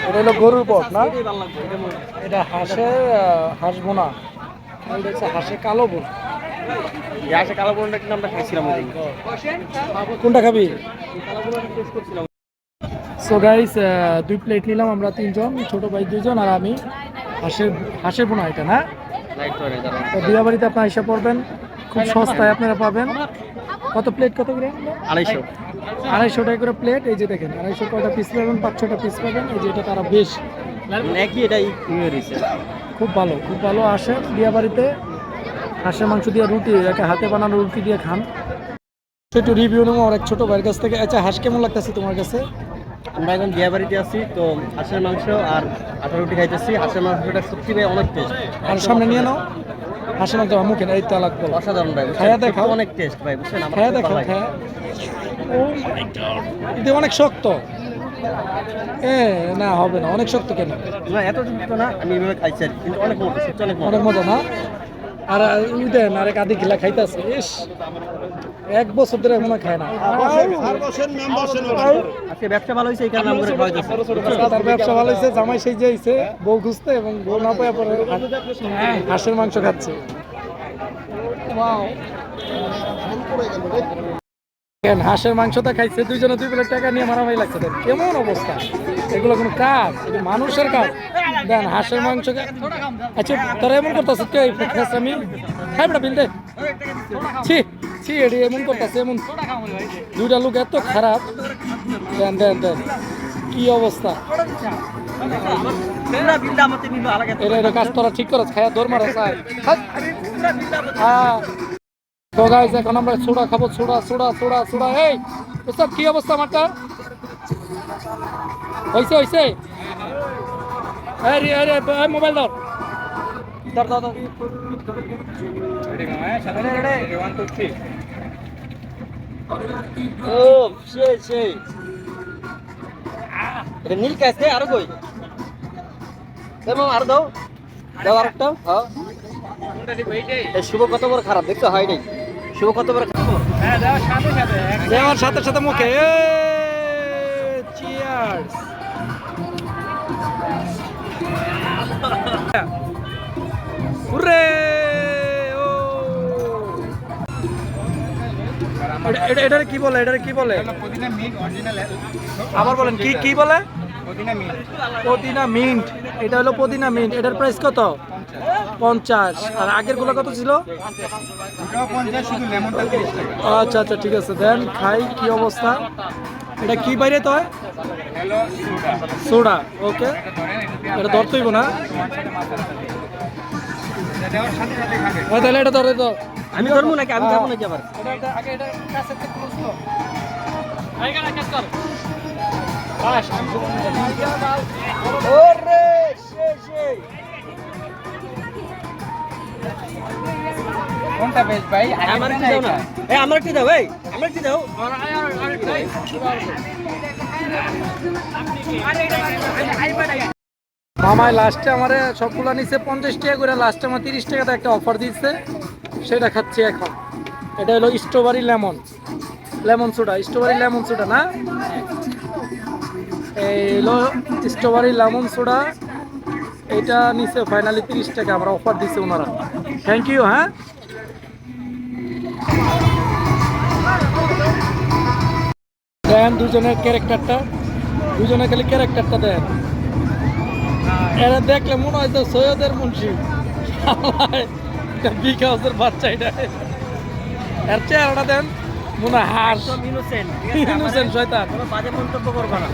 এটা হলো গরুর পট না? এটা হাঁসের আহ, হাঁস বোনা। হচ্ছে হাঁসের কালো বোনা। গ্যাসে কালো বড়টা কিন্তু আমরা খাইছিলাম কোনটা খাবি? সো গাইস দুই প্লেট নিলাম আমরা তিনজন ছোট ভাই দুইজন আর আমি। হাঁসের হাঁসের বোনা এটা না? বিয়া বাড়িতে আপনার হিসাব পড়বেন। খুব সস্তায় আপনারা পাবেন। কত প্লেট কত করে? আড়াইশো। আড়াইশো টাকা করে প্লেট এই যে দেখেন আড়াইশো কয়টা পিস পাবেন পাঁচ ছটা পিস পাবেন এই যে এটা তারা বেশ। একই এটাই খুব ভালো খুব ভালো আসে বিয়া বাড়িতে হাঁসের মাংস দিয়ে রুটি একে হাতে বানানো রুটি দিয়ে খান। একটু রিভিউ নেব আর এক ছোটো ভাইয়ের কাছ থেকে। আচ্ছা হাঁস কেমন লাগতেছে তোমার কাছে? আমরা এখন বিয়ে বাড়িতে আছি তো হাঁসের মাংস আর আটা রুটি খাইতেছি। হাঁসের মাংসটা সত্যি ভাই অনেক টেস্ট আর সামনে নিয়ে নাও। মাংস আমার মুখে না এই তালাক বলো। অসাধারণ ভাই খায়া বুঝছেন? অনেক টেস্ট ভাই বুঝছেন? খায়া দেখো খায়া। ও মাই গড এটা অনেক শক্ত। এ না হবে না। অনেক শক্ত কেন? না এত শক্ত না আমি এভাবে খাইছি কিন্তু অনেক অনেক মজা। অনেক মজা না? আর ওই দেন আরেক আদি খিলা খাইতেছে ইস। এক বছর ধরে মনে খায় না। ব্যবসা ভালো হয়েছে এই কারণে তার ব্যবসা ভালো হয়েছে জামাই সেই যে হয়েছে বউ খুঁজতে এবং বউ না পাওয়া পরে হাঁসের মাংস খাচ্ছে। হাঁসের মাংসটা খাইছে দুইজনে দুই প্লেট টাকা নিয়ে মারামারি লাগছে। কেমন অবস্থা। এগুলো কোনো কাজ মানুষের কাজ। দেন, হাঁসের মাংস আচ্ছা তোরা এমন করতেছ কে? আমি। খাই বেটা, বিল দে। ছি ছি এটি এমন করতেছে, এমন। দুইটা লোক এত খারাপ। দেন দেন দেন। কি অবস্থা? এটা এটা কাজ তোরা ঠিক করছ খায়া দৌড় মারা হ্যাঁ। তো গাইজ এখন আমরা সোডা খাব সোডা সোডা সোডা সোডা এই ওসব কি অবস্থা আমারটা হইছে হইছে? এই রে এই রে এই মোবাইল ধর। ধর ধর ধর। ও সেই সেই। এটা নীল কাছে আরও কই? দেবো আর দাও। দাও আরেকটা। হ্যাঁ। শুভ কত বড় খারাপ দেখছ? হয় নাই। শুভ কত বড় খারাপ? দেওয়ার সাথে সাথে। মুখে। Cheers hurray! ও! এটা- এটা এটার কি বলে? এটার কি বলে? আবার বলেন কি কি বলে? পুদিনা মিন্ট। এটা হলো পুদিনা মিন্ট। এটার প্রাইস কত? পঞ্চাশ। আর আগেরগুলো কত ছিল? আচ্ছা আচ্ছা ঠিক আছে। দেন খাই কি অবস্থা? এটা কি বাইরে তো সোডা ওকে। এটা ধরতেইব না। তাহলে এটা ধরে তো আমি ধরবো নাকি? আমি যাব নাকি আবার? কোনটা বেশ ভাই? আমার কি দাও না? আমার কি দাও এই। আমার দাও মামায় লাস্টে আমার সবগুলো নিচে পঞ্চাশ টাকা করে। লাস্টে আমার তিরিশ টাকাতে একটা অফার দিচ্ছে সেটা খাচ্ছি এখন। এটা হলো strawberry lemon lemon soda strawberry lemon soda না? এই হলো স্ট্রবেরি লেমন সোডা এটা নিচে ফাইনালি তিরিশ টাকা, আমরা অফার দিচ্ছে ওনারা। থ্যাংক ইউ হ্যাঁ? দেন দুজনের ক্যারেক্টারটা দুজনে খালি ক্যারেক্টারটা দেন এরা দেখলে মনে হয় যে সৈয়দের মুন্সি। বিকাশের বাচ্চা এটা। এর চেহারাটা দেন মনে হয় হাস ইনোসেন্ট ইনোসেন্ট শয়তান। বাজে মন্তব্য করব না।